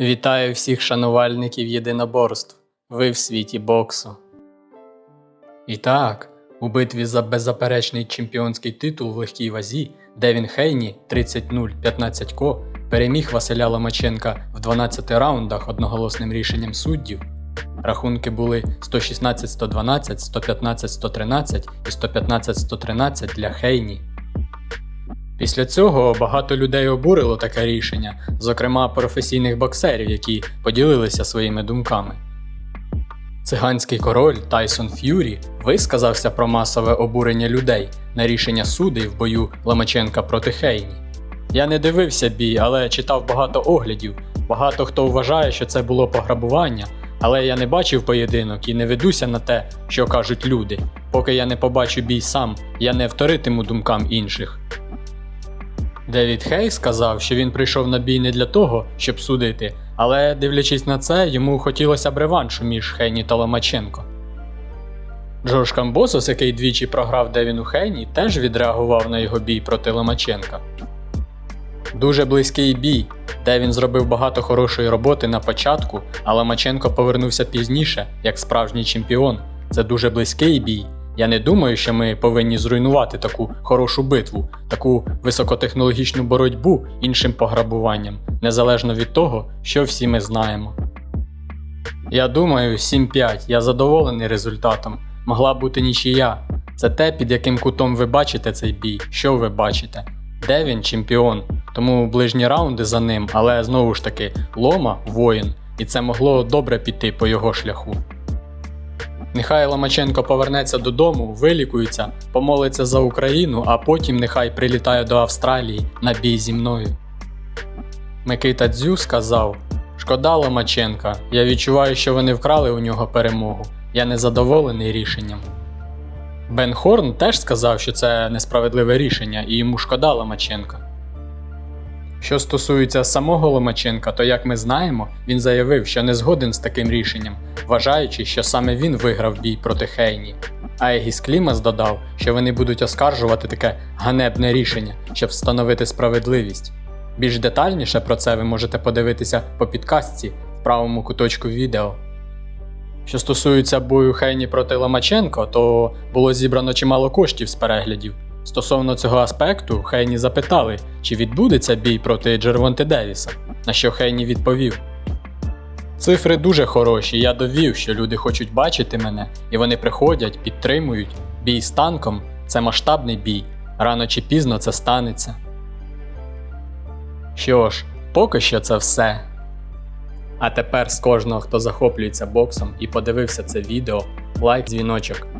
Вітаю всіх шанувальників єдиноборств. Ви в світі боксу. І так, у битві за беззаперечний чемпіонський титул в легкій вазі Девін Хейні 30-0-15 ко переміг Василя Ломаченка в 12 раундах одноголосним рішенням суддів. Рахунки були 116-112, 115-113 і 115-113 для Хейні. Після цього багато людей обурило таке рішення, зокрема професійних боксерів, які поділилися своїми думками. Циганський король Тайсон Ф'юрі висказався про масове обурення людей на рішення суддів в бою Ломаченка проти Хейні. Я не дивився бій, але читав багато оглядів. Багато хто вважає, що це було пограбування, але я не бачив поєдинок і не ведуся на те, що кажуть люди. Поки я не побачу бій сам, я не вторитиму думкам інших. Девід Хей сказав, що він прийшов на бій не для того, щоб судити, але дивлячись на це, йому хотілося б реваншу між Хейні та Ломаченко. Джош Камбосос, який двічі програв Девіну Хейні, теж відреагував на його бій проти Ломаченка. Дуже близький бій, де він зробив багато хорошої роботи на початку, а Ломаченко повернувся пізніше, як справжній чемпіон. Це дуже близький бій. Я не думаю, що ми повинні зруйнувати таку хорошу битву, таку високотехнологічну боротьбу іншим пограбуванням, незалежно від того, що всі ми знаємо. Я думаю, 7-5, я задоволений результатом. Могла бути нічия. Це те, під яким кутом ви бачите цей бій, що ви бачите. Де він чемпіон, тому ближні раунди за ним, але знову ж таки, Лома воїн, і це могло добре піти по його шляху. Нехай Ломаченко повернеться додому, вилікується, помолиться за Україну, а потім нехай прилітає до Австралії на бій зі мною. Микита Дзю сказав: Шкода Ломаченка, я відчуваю, що вони вкрали у нього перемогу. Я не задоволений рішенням. Бен Хорн теж сказав, що це несправедливе рішення і йому шкода Ломаченка. Що стосується самого Ломаченка, то як ми знаємо, він заявив, що не згоден з таким рішенням, вважаючи, що саме він виграв бій проти Хейні. А Егіс Клімас додав, що вони будуть оскаржувати таке ганебне рішення, щоб встановити справедливість. Більш детальніше про це ви можете подивитися по підкастці в правому куточку відео. Що стосується бою Хейні проти Ломаченко, то було зібрано чимало коштів з переглядів. Стосовно цього аспекту, Хейні запитали, чи відбудеться бій проти Джервонте Девіса, на що Хейні відповів: Цифри дуже хороші, я довів, що люди хочуть бачити мене, і вони приходять, підтримують. Бій з танком це масштабний бій. Рано чи пізно це станеться. Що ж, поки що це все. А тепер з кожного, хто захоплюється боксом і подивився це відео, лайк, дзвіночок.